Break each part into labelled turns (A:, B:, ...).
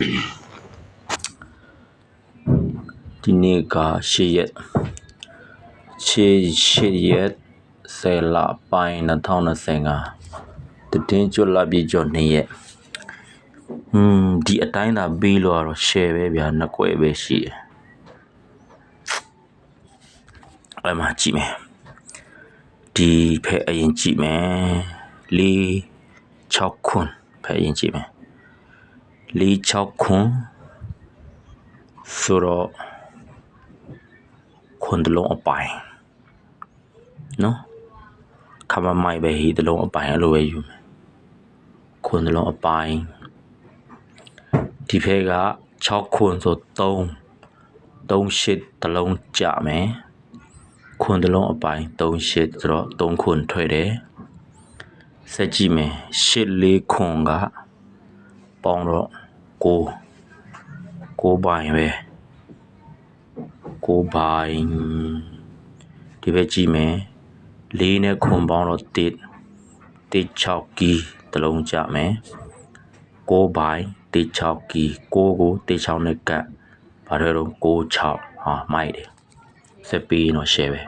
A: ဒီနေ့က၈ရက်၈၈ရက်ဆယ်လပိုင်း2025တည်င်းကျွတ်လာပြီကျော်2ရက်อืมဒီအတိုင်းသာပြီးလို့ကတော့ share ပဲဗျာနှစ်ကွဲပဲရှိတယ်အဲ့မှာကြည့်မယ်ဒီဖက်အရင်ကြည့်မယ်၄6ခွန်းဖက်အရင်ကြည့်မယ် ၄6ခွန်းဆိုတော့ခွန်းတလုံးအပိုင်နော်ခမမိုက်ပဲဟီတလုံးအပိုင်အဲ့လိုပဲယူမယ်ခွန်းတလုံးအပိုင်ဒီဖက်က6ခွန်းဆို3 3ရှစ်တလုံးကြမယ်ခွန်းတလုံးအပိုင်3ရှစ်ဆိုတော့3ခွန်းထွက်တယ်ဆက်ကြည့်မယ်ရှစ်လေးခွန်းကပေါင်းတော့ 9 9ပိုင်ပဲ9ပိုင်ဒီဘက်ကြည့်မယ်၄နဲ့ခွန်ပေါင်းတော့1 1 6ကီတလုံးကြမယ်9ပိုင်1 6ကီ9ကို1 6နဲ့ကတ်ဘာတွေတော့9 6ဟာမိုက်တယ်ဆက်ပြီးတော့ share ပဲ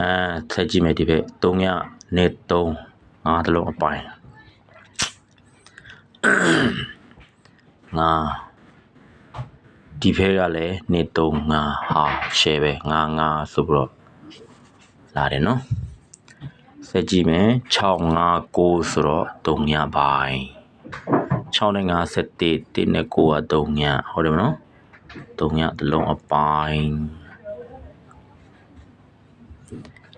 A: အဲဆက်ကြည့်မယ်ဒီဘက်3ညနဲ့3ငါးတလုံးအပိုင် ငါဒီဖက်ကလည်းနေ3 5ဟာ share ပဲငါ5ဆိုပြီးတော့လာတယ်နော်ဆက်ကြည့်မယ်6 5 9ဆိုတော့3ညပိုင်း6နဲ့5 7 1နဲ့9က3ညဟုတ်တယ်မနော်3ညတလုံးအပိုင်း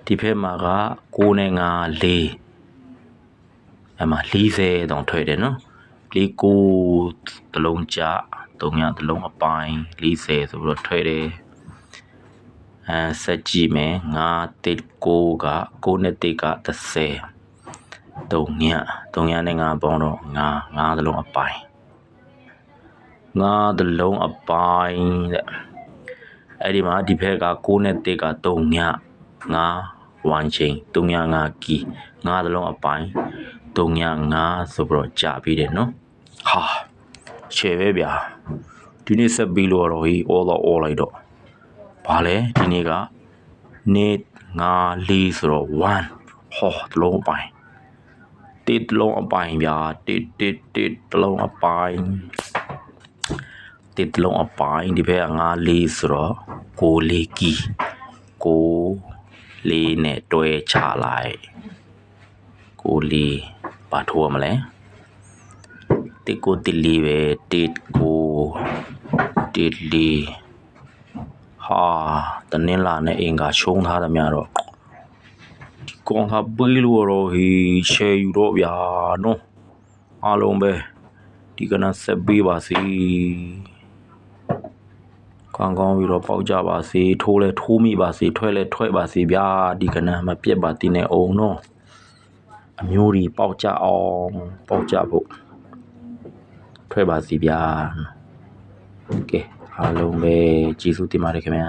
A: ဒီဖက်မှာက9နဲ့5 4အဲ့မှာ40တောင်ထွက်တယ်နော် လေးကိုတလုံးကြ3ညတလုံးအပိုင်း40ဆိုပြီးတော့ထွက်တယ်အဲဆက်ကြည့်မယ်9တစ်9က9နဲ့တစ်က30 3ည3ညနဲ့5ပေါင်းတော့9 5တလုံးအပိုင်း9တလုံးအပိုင်းတဲ့အဲ့ဒီမှာဒီဘက်က9နဲ့တစ်က3ည9ဝမ်ချင်း3ည5ကီ9တလုံးအပိုင်း 3ည5ဆိုပြီးတော့ကြာပြီးတယ်နော်ဟာရှယ်ပဲဗျာဒီနေ့ဆက်ပြီးလို့တော့ဟီ all out all လိုက်တော့ဘာလဲဒီနေ့ကနေ့9 4ဆိုတော့1ဟောတလုံးအပိုင်းတစ်တလုံးအပိုင်းဗျာတစ်တစ်တစ်တလုံးအပိုင်းတစ်တလုံးအပိုင်းဒီဘက်က9 4ဆိုတော့6 4ကီ6 4နဲ့တွဲချလိုက်6 4 ဘာထိုးရမလဲတစ်ကိုတစ်လေးပဲတစ်ကိုတစ်လေးဟာတနင်္လာနဲ့အင်္ဂါရှုံးထားသမျှတော့ဒီကောင်ကပေးလို့တော့ဟေးရှယ်ယူတော့ဗျာနော်အားလုံးပဲဒီကနေ့ဆက်ပေးပါစီကောင်းကောင်းပြီးတော့ပေါက်ကြပါစေထိုးလဲထိုးမိပါစေထွက်လဲထွက်ပါစေဗျာဒီကနေ့မပြက်ပါတင်းနေအောင်နော် အမျိုးကြီးပေါက်ကြအောင်ပေါက်ကြဖို့ထွက်ပါစီဗျာကဲအားလုံးပဲကျေးဇူးတင်ပါတယ်ခင်ဗျာ